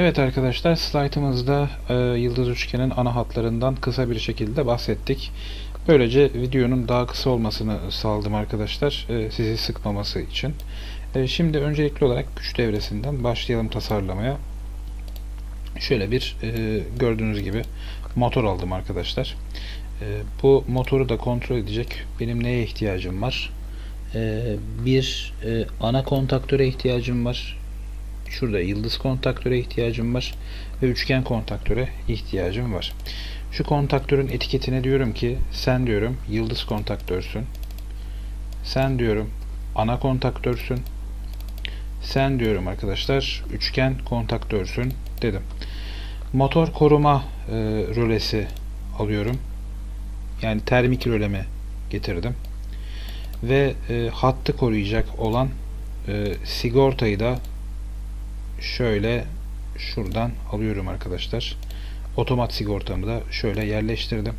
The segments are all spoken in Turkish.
Evet arkadaşlar slaytımızda e, yıldız üçgenin ana hatlarından kısa bir şekilde bahsettik. Böylece videonun daha kısa olmasını sağladım arkadaşlar e, sizi sıkmaması için. E, şimdi öncelikli olarak güç devresinden başlayalım tasarlamaya. Şöyle bir e, gördüğünüz gibi motor aldım arkadaşlar. E, bu motoru da kontrol edecek benim neye ihtiyacım var? E, bir e, ana kontaktöre ihtiyacım var. Şurada yıldız kontaktöre ihtiyacım var ve üçgen kontaktöre ihtiyacım var. Şu kontaktörün etiketine diyorum ki sen diyorum yıldız kontaktörsün. Sen diyorum ana kontaktörsün. Sen diyorum arkadaşlar üçgen kontaktörsün dedim. Motor koruma e, rölesi alıyorum. Yani termik rölemi getirdim. Ve e, hattı koruyacak olan e, sigortayı da şöyle şuradan alıyorum arkadaşlar. Otomat sigortamı da şöyle yerleştirdim.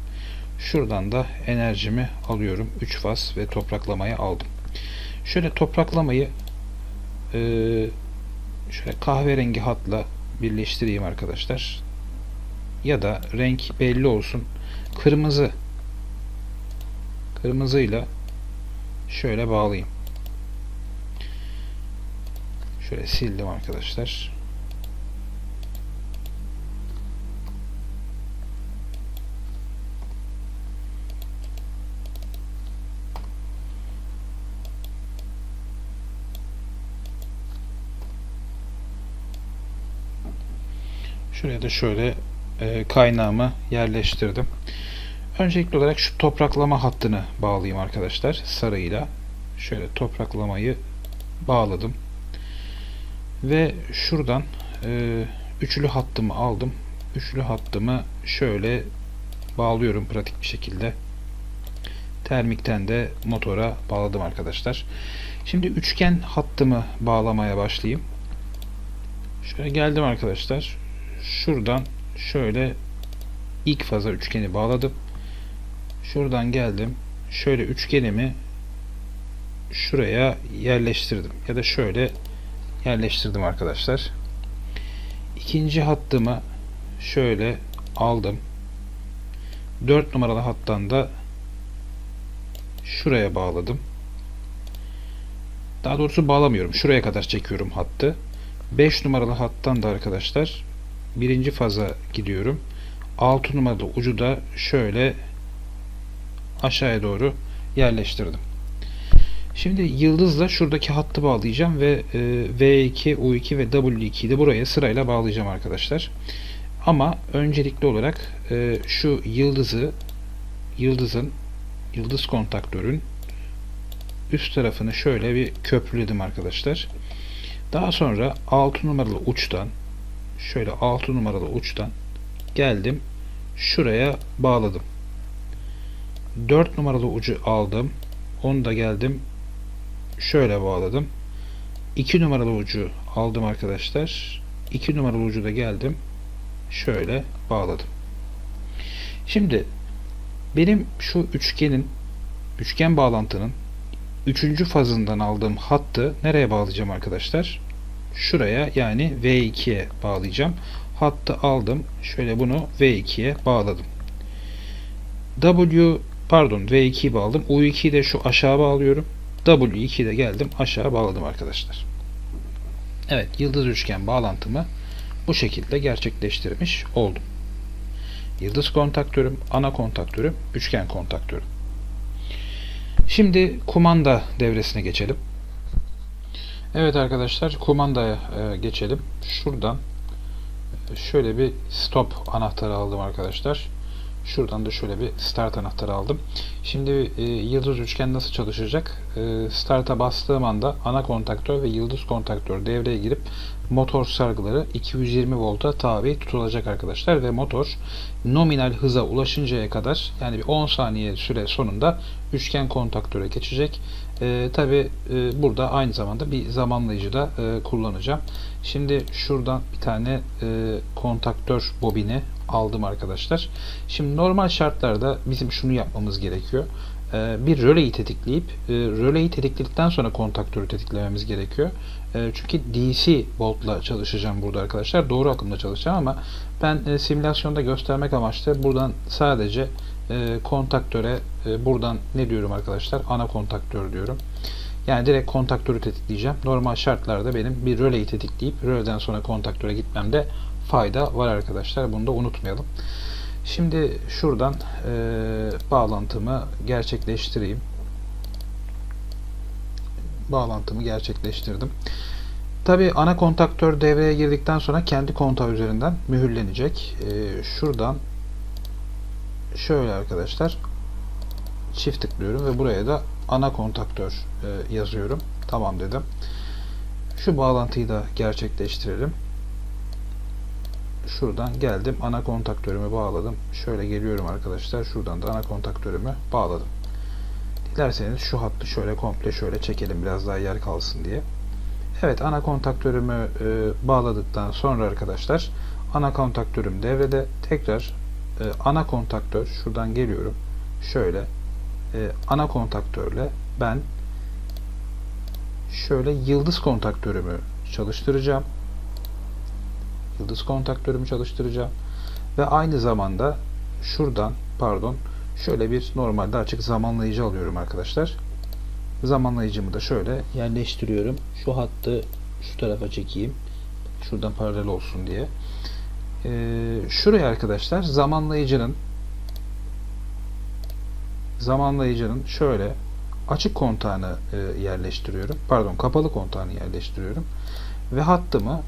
Şuradan da enerjimi alıyorum. 3 faz ve topraklamayı aldım. Şöyle topraklamayı e, şöyle kahverengi hatla birleştireyim arkadaşlar. Ya da renk belli olsun. Kırmızı kırmızıyla şöyle bağlayayım. Şöyle sildim arkadaşlar. Şuraya da şöyle e, kaynağımı yerleştirdim. Öncelikli olarak şu topraklama hattını bağlayayım arkadaşlar sarıyla. Şöyle topraklamayı bağladım. Ve şuradan e, üçlü hattımı aldım. Üçlü hattımı şöyle bağlıyorum pratik bir şekilde. Termikten de motora bağladım arkadaşlar. Şimdi üçgen hattımı bağlamaya başlayayım. Şöyle geldim arkadaşlar. Şuradan şöyle ilk faza üçgeni bağladım. Şuradan geldim. Şöyle üçgenimi şuraya yerleştirdim. Ya da şöyle yerleştirdim arkadaşlar. İkinci hattımı şöyle aldım. 4 numaralı hattan da şuraya bağladım. Daha doğrusu bağlamıyorum. Şuraya kadar çekiyorum hattı. 5 numaralı hattan da arkadaşlar birinci faza gidiyorum. 6 numaralı ucu da şöyle aşağıya doğru yerleştirdim. Şimdi yıldızla şuradaki hattı bağlayacağım ve e, V2, U2 ve W2'yi de buraya sırayla bağlayacağım arkadaşlar. Ama öncelikli olarak e, şu yıldızı yıldızın yıldız kontaktörün üst tarafını şöyle bir köprüledim arkadaşlar. Daha sonra 6 numaralı uçtan şöyle 6 numaralı uçtan geldim şuraya bağladım. 4 numaralı ucu aldım. Onu da geldim şöyle bağladım. 2 numaralı ucu aldım arkadaşlar. 2 numaralı ucu da geldim. Şöyle bağladım. Şimdi benim şu üçgenin üçgen bağlantının 3. fazından aldığım hattı nereye bağlayacağım arkadaşlar? Şuraya yani V2'ye bağlayacağım. Hattı aldım. Şöyle bunu V2'ye bağladım. W pardon V2'yi bağladım. U2'yi de şu aşağı bağlıyorum. W2'yi de geldim aşağı bağladım arkadaşlar. Evet yıldız üçgen bağlantımı bu şekilde gerçekleştirmiş oldum. Yıldız kontaktörüm, ana kontaktörüm, üçgen kontaktörüm. Şimdi kumanda devresine geçelim. Evet arkadaşlar kumandaya e, geçelim. Şuradan e, şöyle bir stop anahtarı aldım arkadaşlar. Şuradan da şöyle bir start anahtarı aldım. Şimdi e, yıldız üçgen nasıl çalışacak? E, start'a bastığım anda ana kontaktör ve yıldız kontaktör devreye girip motor sargıları 220 volta tabi tutulacak arkadaşlar ve motor nominal hıza ulaşıncaya kadar yani bir 10 saniye süre sonunda üçgen kontaktöre geçecek. E, Tabi e, burada aynı zamanda bir zamanlayıcı da e, kullanacağım. Şimdi şuradan bir tane e, kontaktör bobini aldım arkadaşlar. Şimdi normal şartlarda bizim şunu yapmamız gerekiyor. e, bir röleyi tetikleyip e, röleyi tetikledikten sonra kontaktörü tetiklememiz gerekiyor. E, çünkü DC voltla çalışacağım burada arkadaşlar. Doğru akımda çalışacağım ama ben e, simülasyonda göstermek amaçlı buradan sadece e, kontaktöre buradan ne diyorum arkadaşlar? Ana kontaktör diyorum. Yani direkt kontaktörü tetikleyeceğim. Normal şartlarda benim bir röleyi tetikleyip röleden sonra kontaktöre gitmemde fayda var arkadaşlar. Bunu da unutmayalım. Şimdi şuradan e, bağlantımı gerçekleştireyim. Bağlantımı gerçekleştirdim. Tabi ana kontaktör devreye girdikten sonra kendi kontağı üzerinden mühürlenecek. E, şuradan şöyle arkadaşlar çift tıklıyorum ve buraya da ana kontaktör e, yazıyorum. Tamam dedim. Şu bağlantıyı da gerçekleştirelim. Şuradan geldim. Ana kontaktörümü bağladım. Şöyle geliyorum arkadaşlar. Şuradan da ana kontaktörümü bağladım. Dilerseniz şu hattı şöyle komple şöyle çekelim. Biraz daha yer kalsın diye. Evet ana kontaktörümü e, bağladıktan sonra arkadaşlar ana kontaktörüm devrede. Tekrar e, ana kontaktör şuradan geliyorum. Şöyle e, ana kontaktörle ben şöyle yıldız kontaktörümü çalıştıracağım. Yıldız kontaktörümü çalıştıracağım. Ve aynı zamanda şuradan pardon şöyle bir normalde açık zamanlayıcı alıyorum arkadaşlar. Zamanlayıcımı da şöyle yerleştiriyorum. Şu hattı şu tarafa çekeyim. Şuradan paralel olsun diye. Ee, şuraya arkadaşlar zamanlayıcının zamanlayıcının şöyle açık kontağını e, yerleştiriyorum. Pardon kapalı kontağını yerleştiriyorum. Ve hattımı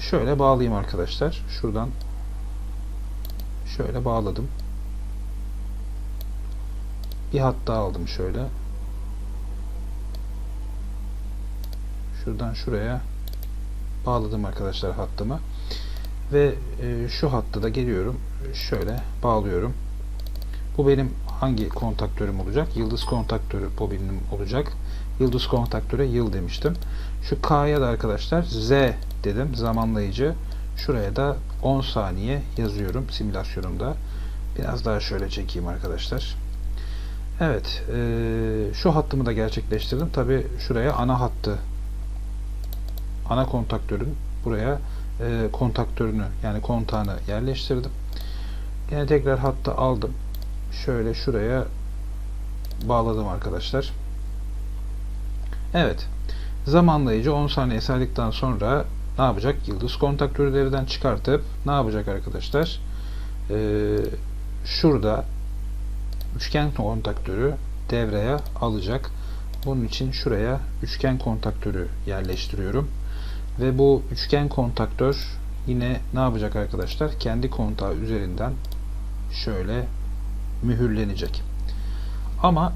şöyle bağlayayım arkadaşlar. Şuradan şöyle bağladım. Bir hat daha aldım şöyle. Şuradan şuraya bağladım arkadaşlar hattımı. Ve e, şu hattı da geliyorum. Şöyle bağlıyorum. Bu benim hangi kontaktörüm olacak? Yıldız kontaktörü bobinim olacak. Yıldız kontaktöre yıl demiştim. Şu K'ya da arkadaşlar Z dedim zamanlayıcı. Şuraya da 10 saniye yazıyorum simülasyonumda. Biraz daha şöyle çekeyim arkadaşlar. Evet. E, şu hattımı da gerçekleştirdim. Tabi şuraya ana hattı ana kontaktörün buraya e, kontaktörünü yani kontağını yerleştirdim. Yine tekrar hattı aldım. Şöyle şuraya bağladım arkadaşlar. Evet. Zamanlayıcı 10 saniye saydıktan sonra ne yapacak? Yıldız kontaktörü devreden çıkartıp ne yapacak arkadaşlar? Ee, şurada üçgen kontaktörü devreye alacak. Bunun için şuraya üçgen kontaktörü yerleştiriyorum. Ve bu üçgen kontaktör yine ne yapacak arkadaşlar? Kendi kontağı üzerinden şöyle mühürlenecek. Ama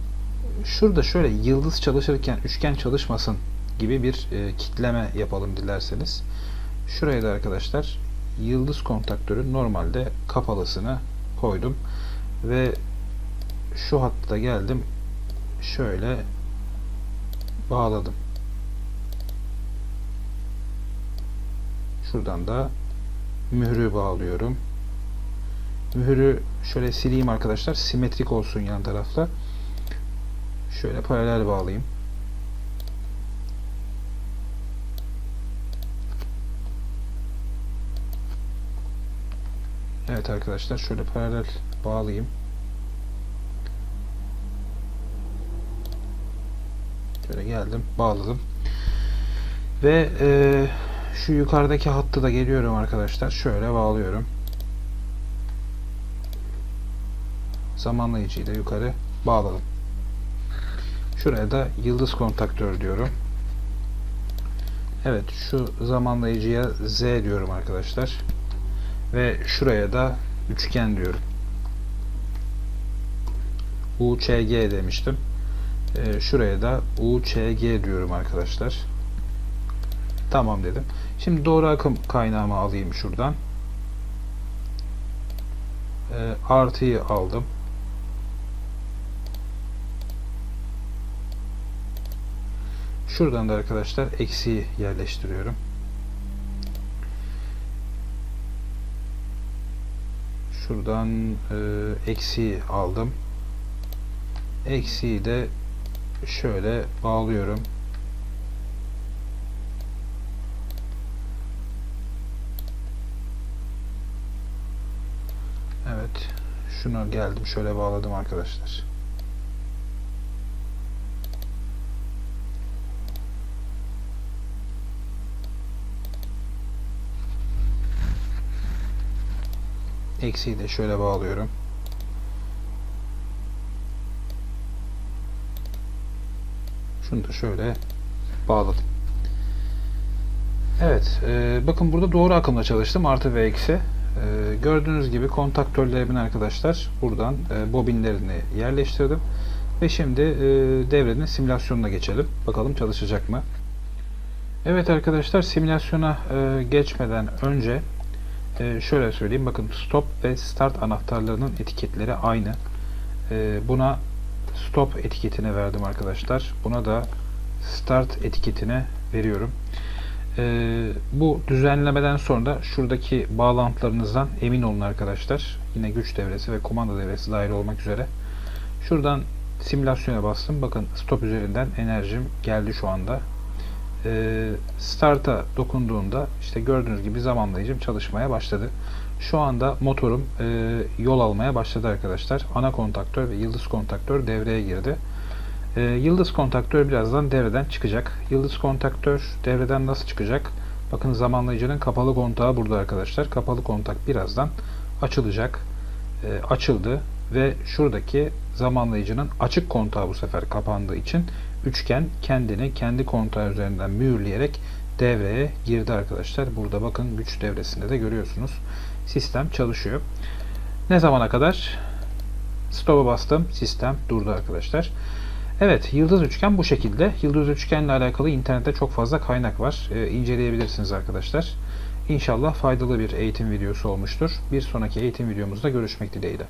şurada şöyle yıldız çalışırken üçgen çalışmasın gibi bir e, kitleme yapalım dilerseniz. Şuraya da arkadaşlar yıldız kontaktörün normalde kapalısını koydum ve şu hatta geldim şöyle bağladım. Şuradan da mührü bağlıyorum. Mührü şöyle sileyim arkadaşlar. Simetrik olsun yan tarafta. Şöyle paralel bağlayayım. Evet arkadaşlar şöyle paralel bağlayayım. Şöyle geldim, bağladım. Ve e, şu yukarıdaki hattı da geliyorum arkadaşlar. Şöyle bağlıyorum. Zamanlayıcıyı da yukarı bağladım. Şuraya da yıldız kontaktör diyorum. Evet şu zamanlayıcıya Z diyorum arkadaşlar. Ve şuraya da üçgen diyorum. UCG demiştim. Ee, şuraya da UCG diyorum arkadaşlar. Tamam dedim. Şimdi doğru akım kaynağımı alayım şuradan. Ee, artıyı aldım. Şuradan da arkadaşlar eksiği yerleştiriyorum. Şuradan e, eksiği aldım. Eksiği de şöyle bağlıyorum. Evet. Şunu geldim şöyle bağladım arkadaşlar. Eksiği de şöyle bağlıyorum. Şunu da şöyle bağladım. Evet, e, bakın burada doğru akımla çalıştım. Artı ve eksi. E, gördüğünüz gibi kontaktörlerimin arkadaşlar buradan e, bobinlerini yerleştirdim. Ve şimdi e, devrenin simülasyonuna geçelim. Bakalım çalışacak mı? Evet arkadaşlar simülasyona e, geçmeden önce e, şöyle söyleyeyim. Bakın stop ve start anahtarlarının etiketleri aynı. E, buna stop etiketini verdim arkadaşlar. Buna da start etiketini veriyorum. Ee, bu düzenlemeden sonra da şuradaki bağlantılarınızdan emin olun arkadaşlar. Yine güç devresi ve kumanda devresi dahil olmak üzere. Şuradan simülasyona bastım. Bakın stop üzerinden enerjim geldi şu anda. Ee, start'a dokunduğumda işte gördüğünüz gibi zamanlayıcım çalışmaya başladı. Şu anda motorum e, yol almaya başladı arkadaşlar. Ana kontaktör ve yıldız kontaktör devreye girdi. E, yıldız kontaktör birazdan devreden çıkacak. Yıldız kontaktör devreden nasıl çıkacak? Bakın zamanlayıcının kapalı kontağı burada arkadaşlar. Kapalı kontak birazdan açılacak. E, açıldı ve şuradaki zamanlayıcının açık kontağı bu sefer kapandığı için üçgen kendini kendi kontağı üzerinden mühürleyerek devreye girdi arkadaşlar. Burada bakın güç devresinde de görüyorsunuz. Sistem çalışıyor. Ne zamana kadar? Stop'a bastım. Sistem durdu arkadaşlar. Evet, yıldız üçgen bu şekilde. Yıldız üçgenle alakalı internette çok fazla kaynak var. Ee, inceleyebilirsiniz arkadaşlar. İnşallah faydalı bir eğitim videosu olmuştur. Bir sonraki eğitim videomuzda görüşmek dileğiyle.